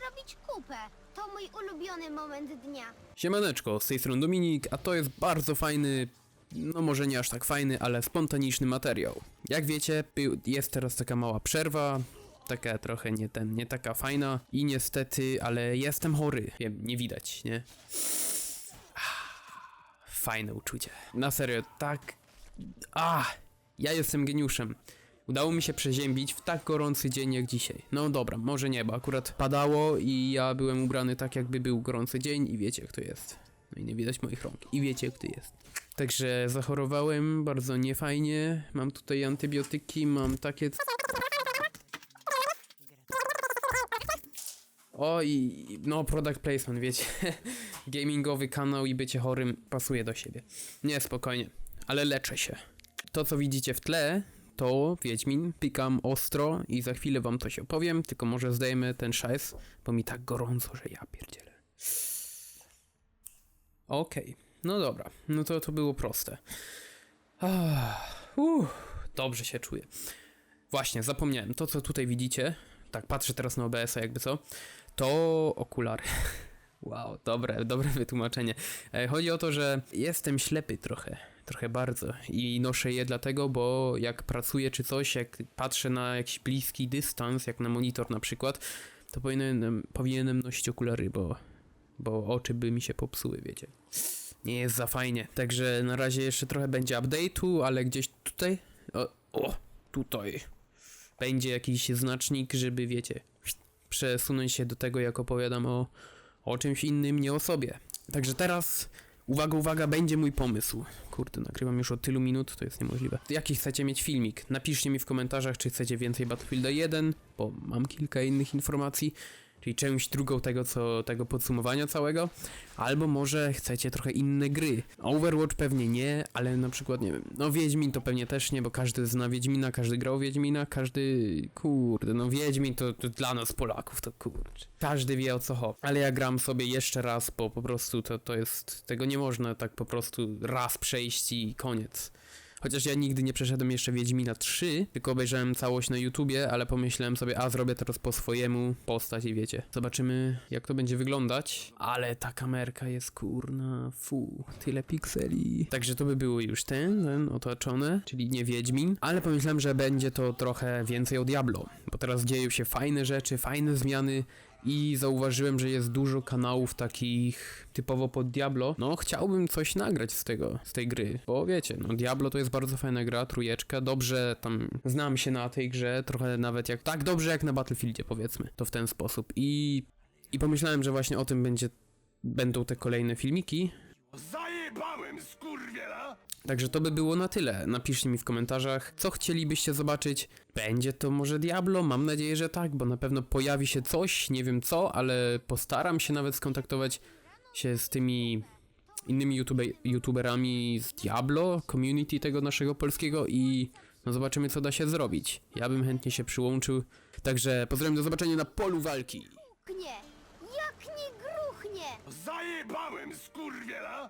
zrobić kupę. To mój ulubiony moment dnia. Siemaneczko, z tej strony Dominik, a to jest bardzo fajny, no może nie aż tak fajny, ale spontaniczny materiał. Jak wiecie, jest teraz taka mała przerwa, taka trochę nie ten, nie taka fajna i niestety, ale jestem chory. Wiem, nie widać, nie? Ah, Fajne uczucie. Na serio, tak... A, ja jestem geniuszem. Udało mi się przeziębić w tak gorący dzień jak dzisiaj. No dobra, może nie, bo akurat padało i ja byłem ubrany tak jakby był gorący dzień i wiecie jak to jest. No i nie widać moich rąk. I wiecie jak to jest. Także zachorowałem bardzo niefajnie. Mam tutaj antybiotyki, mam takie... O i no product placement, wiecie. Gamingowy kanał i bycie chorym pasuje do siebie. Nie, spokojnie, ale leczę się. To co widzicie w tle to Wiedźmin, pikam ostro i za chwilę wam coś opowiem, tylko może zdejmę ten szajs, bo mi tak gorąco, że ja pierdzielę. Okej, no dobra, no to to było proste. Dobrze się czuję. Właśnie, zapomniałem, to co tutaj widzicie, tak patrzę teraz na OBS-a jakby co, to okulary. Wow, dobre, dobre wytłumaczenie. E, Chodzi o to, że jestem ślepy trochę, trochę bardzo i noszę je dlatego, bo jak pracuję czy coś, jak patrzę na jakiś bliski dystans, jak na monitor na przykład, to powinienem, powinienem nosić okulary, bo, bo oczy by mi się popsuły, wiecie. Nie jest za fajnie. Także na razie jeszcze trochę będzie update'u, ale gdzieś tutaj, o, o tutaj, będzie jakiś znacznik, żeby wiecie, przesunąć się do tego, jak opowiadam o, o czymś innym, nie o sobie. Także teraz, uwaga, uwaga, będzie mój pomysł. Kurde, nagrywam już od tylu minut, to jest niemożliwe. Jaki chcecie mieć filmik? Napiszcie mi w komentarzach, czy chcecie więcej Battlefielda 1, bo mam kilka innych informacji, czyli część drugą tego, co, tego podsumowania całego, albo może chcecie trochę inne gry. Overwatch pewnie nie, ale na przykład, nie wiem, no Wiedźmin to pewnie też nie, bo każdy zna Wiedźmina, każdy grał Wiedźmina, każdy, kurde, no Wiedźmin to, to dla nas Polaków, to kurczę. Każdy wie o co chodzi. Ale ja gram sobie jeszcze raz, bo po prostu to, to jest, tego nie można tak po prostu raz przejść i koniec. Chociaż ja nigdy nie przeszedłem jeszcze Wiedźmina 3, tylko obejrzałem całość na YouTubie, ale pomyślałem sobie, a zrobię teraz po swojemu postać i wiecie. Zobaczymy, jak to będzie wyglądać. Ale ta kamerka jest kurna, fu, tyle pikseli. Także to by było już ten, ten otoczone, czyli nie Wiedźmin. Ale pomyślałem, że będzie to trochę więcej o Diablo, bo teraz dzieją się fajne rzeczy, fajne zmiany i zauważyłem, że jest dużo kanałów takich typowo pod Diablo. No, chciałbym coś nagrać z tego, z tej gry, bo wiecie, no Diablo to jest bardzo fajna gra, trójeczka, dobrze tam znam się na tej grze, trochę nawet jak, tak dobrze jak na Battlefieldzie powiedzmy, to w ten sposób i, i pomyślałem, że właśnie o tym będzie, będą te kolejne filmiki! Także to by było na tyle. Napiszcie mi w komentarzach, co chcielibyście zobaczyć. Będzie to może Diablo? Mam nadzieję, że tak, bo na pewno pojawi się coś, nie wiem co, ale postaram się nawet skontaktować się z tymi innymi YouTube youtuberami z Diablo, community tego naszego polskiego i no zobaczymy co da się zrobić. Ja bym chętnie się przyłączył. Także pozdrawiam do zobaczenia na polu walki. Gnie! Jak nie gruchnie! Zajebałem skurwiela!